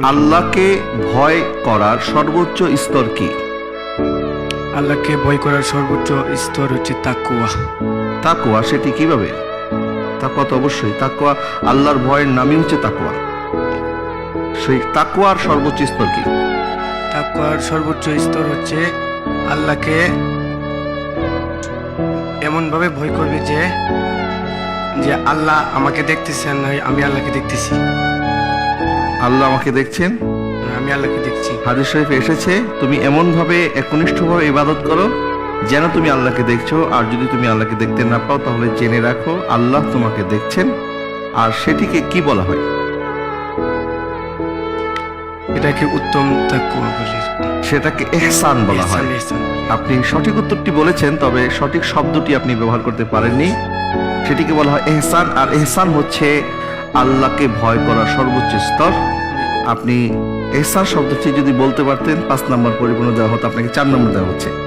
আল্লাহকে ভয় করার সর্বোচ্চ স্তর কি? আল্লাহকে ভয় করার সর্বোচ্চ স্তর হচ্ছে তাকুয়া তাকুয়া সেটি কীভাবে? তাকুয়া তো অবশ্যই। তাকুয়া আল্লাহর ভয়ের নামই হচ্ছে তাকুয়া সেই তাকুয়ার সর্বোচ্চ স্তর কি? তাকুয়ার সর্বোচ্চ স্তর হচ্ছে আল্লাহকে এমনভাবে ভয় করবে যে যে আল্লাহ আমাকে দেখতেছেন নয় আমি আল্লাহকে দেখতেছি। আল্লাহ আমাকে দেখছেন? আমি আল্লাহকে দেখছি। হাদিস শরীফে এসেছে তুমি এমনভাবে একনিষ্ঠভাবে ইবাদত করো যেন তুমি আল্লাহকে দেখছ আর যদি তুমি আল্লাহকে দেখতে না পাও তাহলে জেনে রাখো আল্লাহ তোমাকে দেখছেন। আর সেটিকে কি বলা হয়? এটাকে উত্তম তাকুয়া বলে। সেটাকে এহসান বলা হয়। আপনি সঠিক উত্তরটি বলেছেন তবে সঠিক শব্দটি আপনি ব্যবহার করতে পারেননি। সেটিকে বলা হয় এহসান আর এহসান হচ্ছে আল্লাহকে ভয় করা সর্বোচ্চ স্তর। আপনি এসার শব্দটি যদি বলতে পারতেন, পাঁচ নম্বর পরিপূর্ণ দেওয়া হতো, আপনাকে চার নম্বর দেওয়া হচ্ছে।